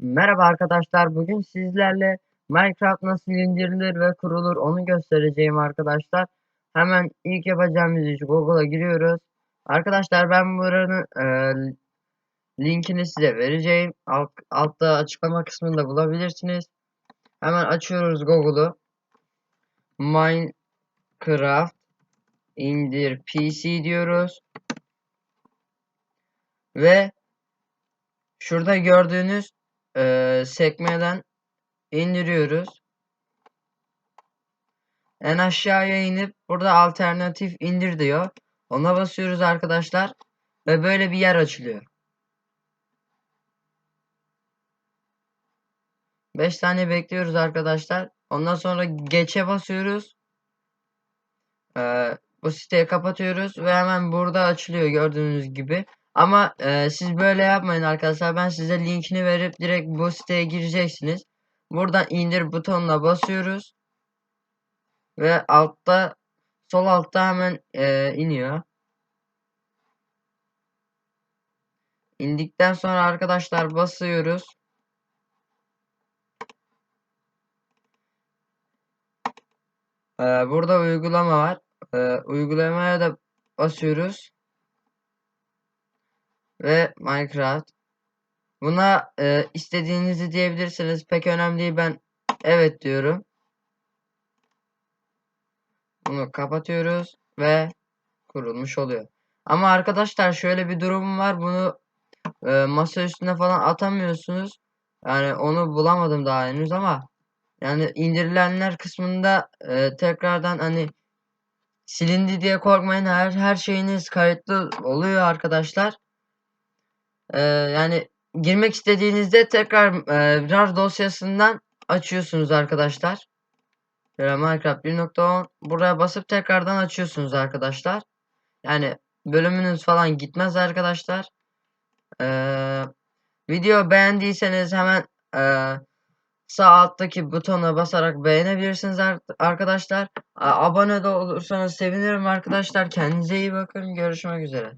Merhaba arkadaşlar. Bugün sizlerle Minecraft nasıl indirilir ve kurulur onu göstereceğim arkadaşlar. Hemen ilk yapacağımız iş Google'a giriyoruz. Arkadaşlar ben buranın e, linkini size vereceğim. Alt, altta açıklama kısmında bulabilirsiniz. Hemen açıyoruz Google'u. Minecraft indir PC diyoruz. Ve şurada gördüğünüz e, sekmeden indiriyoruz. En aşağıya inip burada alternatif indir diyor. Ona basıyoruz arkadaşlar. Ve böyle bir yer açılıyor. 5 saniye bekliyoruz arkadaşlar. Ondan sonra geçe basıyoruz. Ee, bu siteyi kapatıyoruz ve hemen burada açılıyor gördüğünüz gibi. Ama e, siz böyle yapmayın arkadaşlar. Ben size linkini verip direkt bu siteye gireceksiniz. Buradan indir butonuna basıyoruz. Ve altta sol altta hemen e, iniyor. İndikten sonra arkadaşlar basıyoruz. Ee, burada uygulama var. Ee, uygulamaya da basıyoruz. Ve Minecraft. Buna e, istediğinizi diyebilirsiniz. Pek önemli değil. Ben evet diyorum. Bunu kapatıyoruz ve kurulmuş oluyor. Ama arkadaşlar şöyle bir durum var. Bunu e, masa üstüne falan atamıyorsunuz. Yani onu bulamadım daha henüz ama yani indirilenler kısmında e, tekrardan hani silindi diye korkmayın. Her her şeyiniz kayıtlı oluyor arkadaşlar. Yani girmek istediğinizde tekrar e, RAR dosyasından açıyorsunuz arkadaşlar. Böyle Minecraft 1.10 buraya basıp tekrardan açıyorsunuz arkadaşlar. Yani bölümünüz falan gitmez arkadaşlar. Ee, video beğendiyseniz hemen e, sağ alttaki butona basarak beğenebilirsiniz arkadaşlar. Abone de olursanız sevinirim arkadaşlar. Kendinize iyi bakın. Görüşmek üzere.